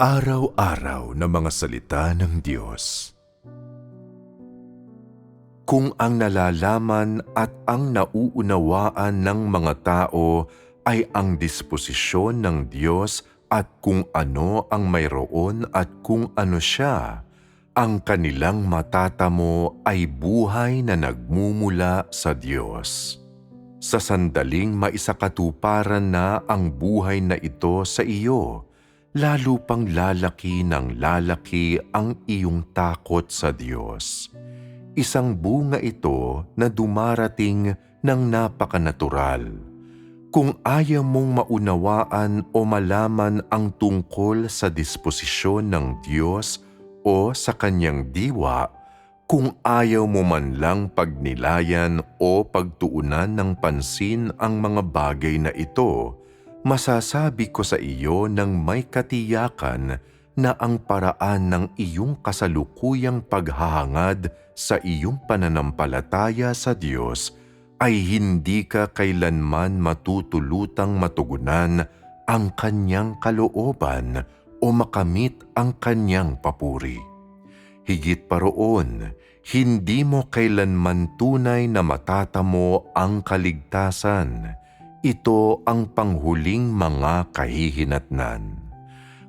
Araw-araw na mga salita ng Diyos. Kung ang nalalaman at ang nauunawaan ng mga tao ay ang disposisyon ng Diyos at kung ano ang mayroon at kung ano siya, ang kanilang matatamo ay buhay na nagmumula sa Diyos. Sa sandaling maisakatuparan na ang buhay na ito sa iyo, lalo pang lalaki ng lalaki ang iyong takot sa Diyos. Isang bunga ito na dumarating ng napakanatural. Kung ayaw mong maunawaan o malaman ang tungkol sa disposisyon ng Diyos o sa kanyang diwa, kung ayaw mo man lang pagnilayan o pagtuunan ng pansin ang mga bagay na ito, masasabi ko sa iyo ng may katiyakan na ang paraan ng iyong kasalukuyang paghahangad sa iyong pananampalataya sa Diyos ay hindi ka kailanman matutulutang matugunan ang kanyang kalooban o makamit ang kanyang papuri. Higit pa roon, hindi mo kailanman tunay na matatamo ang kaligtasan ito ang panghuling mga kahihinatnan.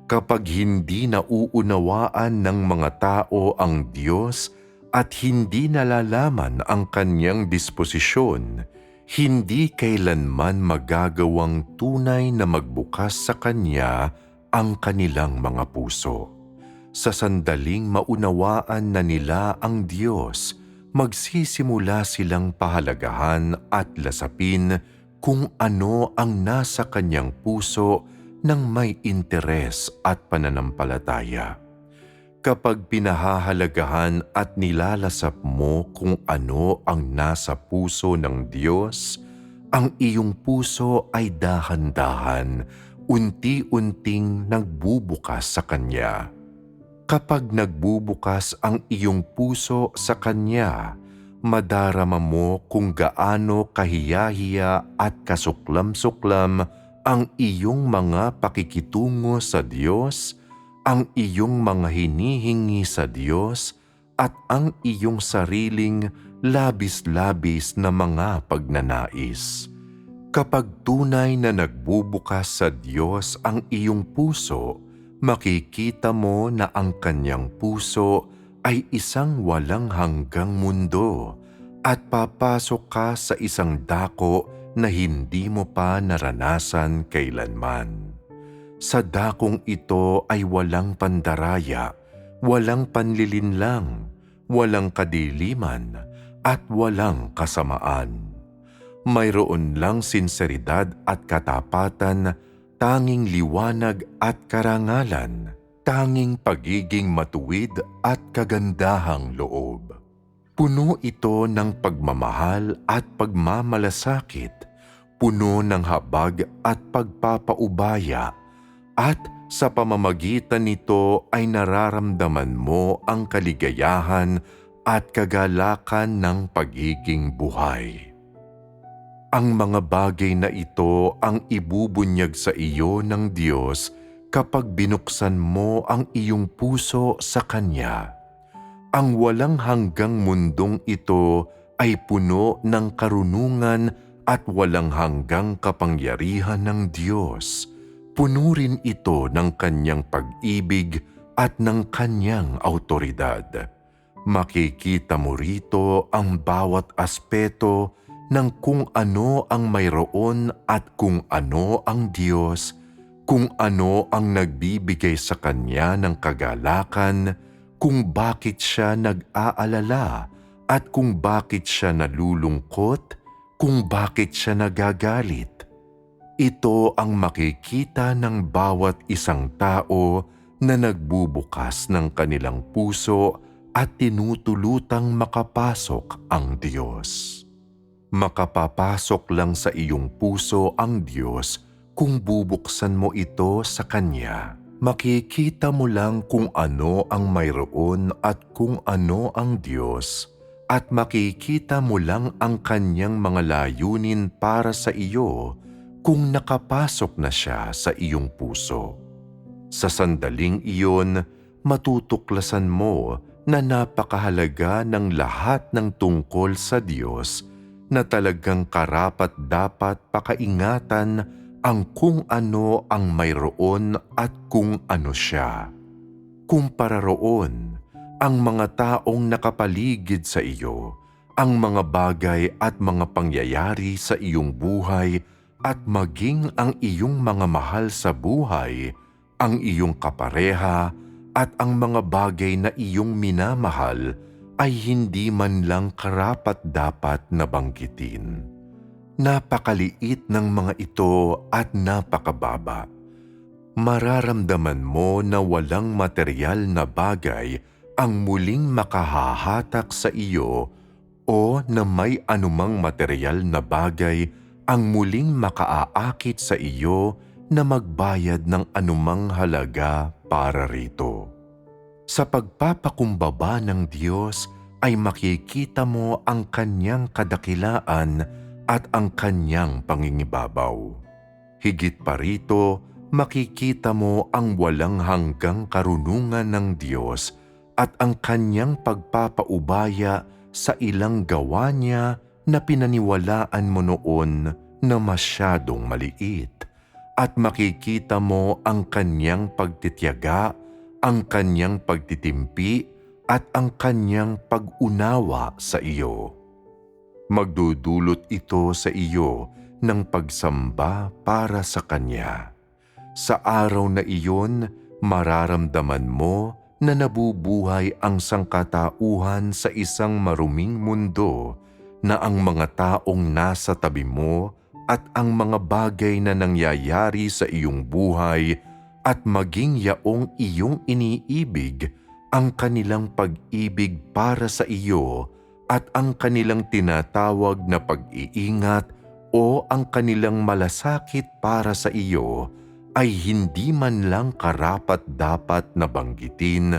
Kapag hindi nauunawaan ng mga tao ang Diyos at hindi nalalaman ang kanyang disposisyon, hindi kailanman magagawang tunay na magbukas sa Kanya ang kanilang mga puso. Sa sandaling maunawaan na nila ang Diyos, magsisimula silang pahalagahan at lasapin kung ano ang nasa kanyang puso ng may interes at pananampalataya. Kapag pinahahalagahan at nilalasap mo kung ano ang nasa puso ng Diyos, ang iyong puso ay dahan-dahan, unti-unting nagbubukas sa Kanya. Kapag nagbubukas ang iyong puso sa Kanya, madarama mo kung gaano kahiyahiya at kasuklam-suklam ang iyong mga pakikitungo sa Diyos, ang iyong mga hinihingi sa Diyos, at ang iyong sariling labis-labis na mga pagnanais. Kapag tunay na nagbubukas sa Diyos ang iyong puso, makikita mo na ang kanyang puso ay isang walang hanggang mundo at papasok ka sa isang dako na hindi mo pa naranasan kailanman. Sa dakong ito ay walang pandaraya, walang panlilinlang, walang kadiliman, at walang kasamaan. Mayroon lang sinseridad at katapatan, tanging liwanag at karangalan tanging pagiging matuwid at kagandahang loob. Puno ito ng pagmamahal at pagmamalasakit, puno ng habag at pagpapaubaya, at sa pamamagitan nito ay nararamdaman mo ang kaligayahan at kagalakan ng pagiging buhay. Ang mga bagay na ito ang ibubunyag sa iyo ng Diyos kapag binuksan mo ang iyong puso sa Kanya. Ang walang hanggang mundong ito ay puno ng karunungan at walang hanggang kapangyarihan ng Diyos. Puno rin ito ng Kanyang pag-ibig at ng Kanyang autoridad. Makikita mo rito ang bawat aspeto ng kung ano ang mayroon at kung ano ang Diyos kung ano ang nagbibigay sa kanya ng kagalakan, kung bakit siya nag-aalala at kung bakit siya nalulungkot, kung bakit siya nagagalit. Ito ang makikita ng bawat isang tao na nagbubukas ng kanilang puso at tinutulutang makapasok ang Diyos. Makapapasok lang sa iyong puso ang Diyos kung bubuksan mo ito sa Kanya, makikita mo lang kung ano ang mayroon at kung ano ang Diyos at makikita mo lang ang Kanyang mga layunin para sa iyo kung nakapasok na siya sa iyong puso. Sa sandaling iyon, matutuklasan mo na napakahalaga ng lahat ng tungkol sa Diyos na talagang karapat dapat pakaingatan ang kung ano ang mayroon at kung ano siya. Kumpara roon, ang mga taong nakapaligid sa iyo, ang mga bagay at mga pangyayari sa iyong buhay at maging ang iyong mga mahal sa buhay, ang iyong kapareha at ang mga bagay na iyong minamahal ay hindi man lang karapat dapat na banggitin. Napakaliit ng mga ito at napakababa. Mararamdaman mo na walang material na bagay ang muling makahahatak sa iyo o na may anumang material na bagay ang muling makaaakit sa iyo na magbayad ng anumang halaga para rito. Sa pagpapakumbaba ng Diyos ay makikita mo ang kanyang kadakilaan at ang kanyang pangingibabaw. Higit pa rito, makikita mo ang walang hanggang karunungan ng Diyos at ang kanyang pagpapaubaya sa ilang gawa niya na pinaniwalaan mo noon na masyadong maliit at makikita mo ang kanyang pagtityaga, ang kanyang pagtitimpi at ang kanyang pag-unawa sa iyo. Magdudulot ito sa iyo ng pagsamba para sa Kanya. Sa araw na iyon, mararamdaman mo na nabubuhay ang sangkatauhan sa isang maruming mundo na ang mga taong nasa tabi mo at ang mga bagay na nangyayari sa iyong buhay at maging yaong iyong iniibig ang kanilang pag-ibig para sa iyo at ang kanilang tinatawag na pag-iingat o ang kanilang malasakit para sa iyo ay hindi man lang karapat dapat na banggitin,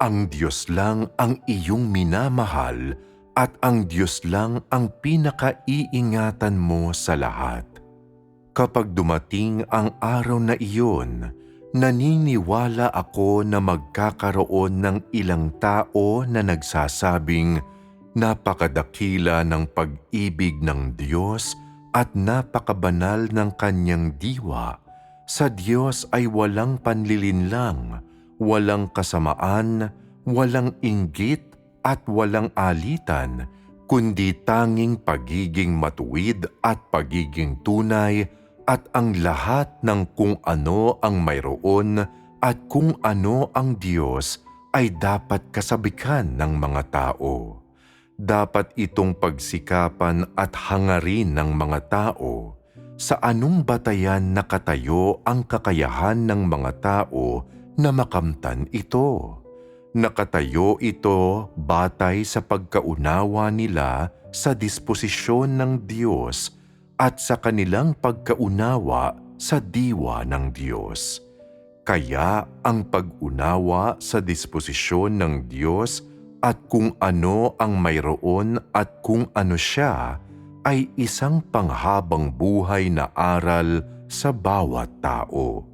ang Diyos lang ang iyong minamahal at ang Diyos lang ang pinakaiingatan mo sa lahat. Kapag dumating ang araw na iyon, naniniwala ako na magkakaroon ng ilang tao na nagsasabing napakadakila ng pag-ibig ng Diyos at napakabanal ng kanyang diwa. Sa Diyos ay walang panlilinlang, walang kasamaan, walang inggit at walang alitan, kundi tanging pagiging matuwid at pagiging tunay at ang lahat ng kung ano ang mayroon at kung ano ang Diyos ay dapat kasabikan ng mga tao. Dapat itong pagsikapan at hangarin ng mga tao sa anong batayan nakatayo ang kakayahan ng mga tao na makamtan ito. Nakatayo ito batay sa pagkaunawa nila sa disposisyon ng Diyos at sa kanilang pagkaunawa sa diwa ng Diyos. Kaya ang pag-unawa sa disposisyon ng Diyos at kung ano ang mayroon at kung ano siya ay isang panghabang buhay na aral sa bawat tao.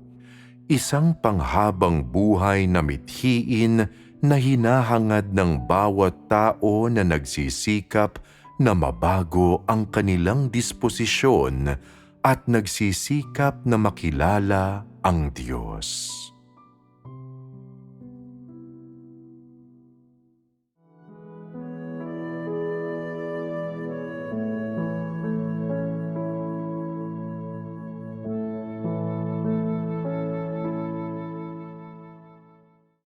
Isang panghabang buhay na mithiin na hinahangad ng bawat tao na nagsisikap na mabago ang kanilang disposisyon at nagsisikap na makilala ang Diyos.